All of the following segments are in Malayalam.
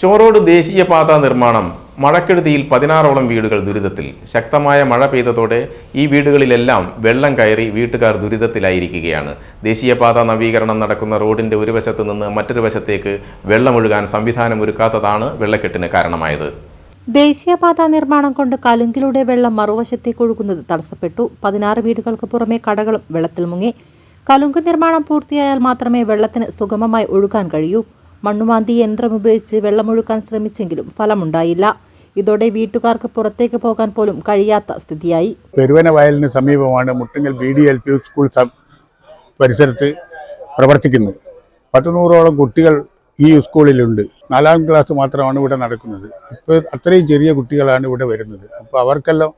ചോറോട് ദേശീയപാത നിർമ്മാണം. മഴക്കെടുതിയിൽ പതിനാറോളം വീടുകൾ ദുരിതത്തിൽ. ശക്തമായ മഴ പെയ്തതോടെ ഈ വീടുകളിലെല്ലാം വെള്ളം കയറി വീട്ടുകാർ ദുരിതത്തിലായിരിക്കുകയാണ്. ദേശീയപാത നവീകരണം നടക്കുന്ന റോഡിന്റെ ഒരു വശത്ത് നിന്ന് മറ്റൊരു വശത്തേക്ക് വെള്ളമൊഴുകാൻ സംവിധാനം ഒരുക്കാത്തതാണ് വെള്ളക്കെട്ടിന് കാരണമായത്. ദേശീയപാത നിർമ്മാണം കൊണ്ട് കലുങ്കിലൂടെ വെള്ളം മറുവശത്തേക്ക് ഒഴുകുന്നത് തടസ്സപ്പെട്ടു. പതിനാറ് വീടുകൾക്ക് പുറമെ കടകളും വെള്ളത്തിൽ മുങ്ങി. കലുങ്ക് നിർമ്മാണം പൂർത്തിയായാൽ മാത്രമേ വെള്ളത്തിന് സുഗമമായി ഒഴുകാൻ കഴിയൂ. മണ്ണുമാന്തി യന്ത്രം ഉപയോഗിച്ച് വെള്ളമൊഴുക്കാൻ ശ്രമിച്ചെങ്കിലും ഫലമുണ്ടായില്ല. ഇതോടെ വീട്ടുകാർക്ക് പുറത്തേക്ക് പോകാൻ പോലും കഴിയാത്ത സ്ഥിതിയായി. പെരുവന വയലിന് സമീപമാണ് Muttingal B D L P school പരിസരത്ത് പ്രവർത്തിക്കുന്നത്. പത്ത് നൂറോളം കുട്ടികൾ ഈ സ്കൂളിലുണ്ട്. നാലാം ക്ലാസ് മാത്രമാണ് ഇവിടെ നടക്കുന്നത്. ഇപ്പോൾ അത്രയും ചെറിയ കുട്ടികളാണ് ഇവിടെ വരുന്നത്. അപ്പോൾ അവർക്കെല്ലാം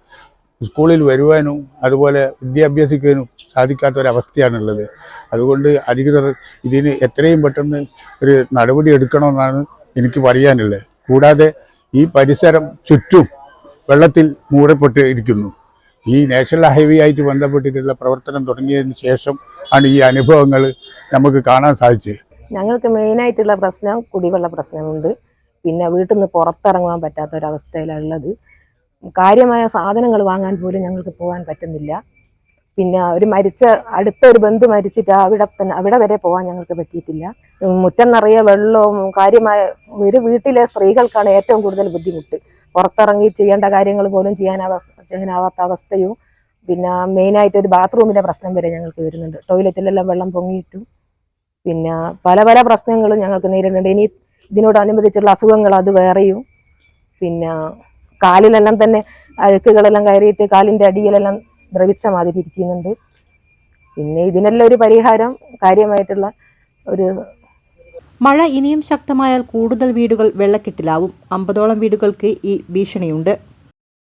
സ്കൂളിൽ വരുവാനും അതുപോലെ വിദ്യാഭ്യാസിക്കാനും സാധിക്കാത്ത ഒരവസ്ഥയാണുള്ളത് അതുകൊണ്ട് അധികൃതർ ഇതിന് എത്രയും പെട്ടെന്ന് ഒരു നടപടി എടുക്കണമെന്നാണ് എനിക്ക് പറയാനുള്ളത്. കൂടാതെ ഈ പരിസരം ചുറ്റും വെള്ളത്തിൽ മൂടപ്പെട്ട് ഇരിക്കുന്നു. ഈ നാഷണൽ ഹൈവേ ആയിട്ട് ബന്ധപ്പെട്ടിട്ടുള്ള പ്രവർത്തനം തുടങ്ങിയതിന് ശേഷം ആണ് ഈ അനുഭവങ്ങൾ നമുക്ക് കാണാൻ സാധിച്ചത്. ഞങ്ങൾക്ക് മെയിനായിട്ടുള്ള പ്രശ്നം കുടിവെള്ള പ്രശ്നമുണ്ട്. പിന്നെ വീട്ടിൽ നിന്ന് പുറത്തിറങ്ങാൻ പറ്റാത്ത ഒരവസ്ഥയിലാണ് ഉള്ളത് കാര്യമായ സാധനങ്ങൾ വാങ്ങാൻ പോലും ഞങ്ങൾക്ക് പോകാൻ പറ്റുന്നില്ല. പിന്നെ ഒരു മരിച്ച അടുത്ത ഒരു ബന്ധു മരിച്ചിട്ട് അവിടെ അവിടെ വരെ പോകാൻ ഞങ്ങൾക്ക് പറ്റിയിട്ടില്ല. മുറ്റം നിറയെ വെള്ളവും കാര്യമായ ഒരു വീട്ടിലെ സ്ത്രീകൾക്കാണ് ഏറ്റവും കൂടുതൽ ബുദ്ധിമുട്ട്. പുറത്തിറങ്ങി ചെയ്യേണ്ട കാര്യങ്ങൾ പോലും ചെയ്യാനാവ ചെയ്യാനാവാത്ത അവസ്ഥയും പിന്നെ മെയിനായിട്ട് ഒരു ബാത്റൂമിന്റെ പ്രശ്നം വരെ ഞങ്ങൾക്ക് വരുന്നുണ്ട്. ടോയ്ലറ്റിലെല്ലാം വെള്ളം പൊങ്ങിയിട്ടും പിന്നെ പല പല പ്രശ്നങ്ങളും ഞങ്ങൾക്ക് നേരിടുന്നുണ്ട്. ഇനി ഇതിനോടനുബന്ധിച്ചുള്ള അസുഖങ്ങൾ അത് വേറെയും പിന്നെ കാലിലെല്ലാം തന്നെ അഴുക്കുകളെല്ലാം കയറിയിട്ട് കാലിന്റെ അടിയിലെല്ലാം ദ്രവിച്ച മാതിരി ഇരിക്കുന്നുണ്ട്. പിന്നെ ഇതിനെല്ലാം ഒരു പരിഹാരം കാര്യമായിട്ടുള്ള ഒരു മഴ ഇനിയും ശക്തമായാൽ കൂടുതൽ വീടുകൾ വെള്ളക്കെട്ടിലാവും. അമ്പതോളം വീടുകൾക്ക് ഈ ഭീഷണിയുണ്ട്.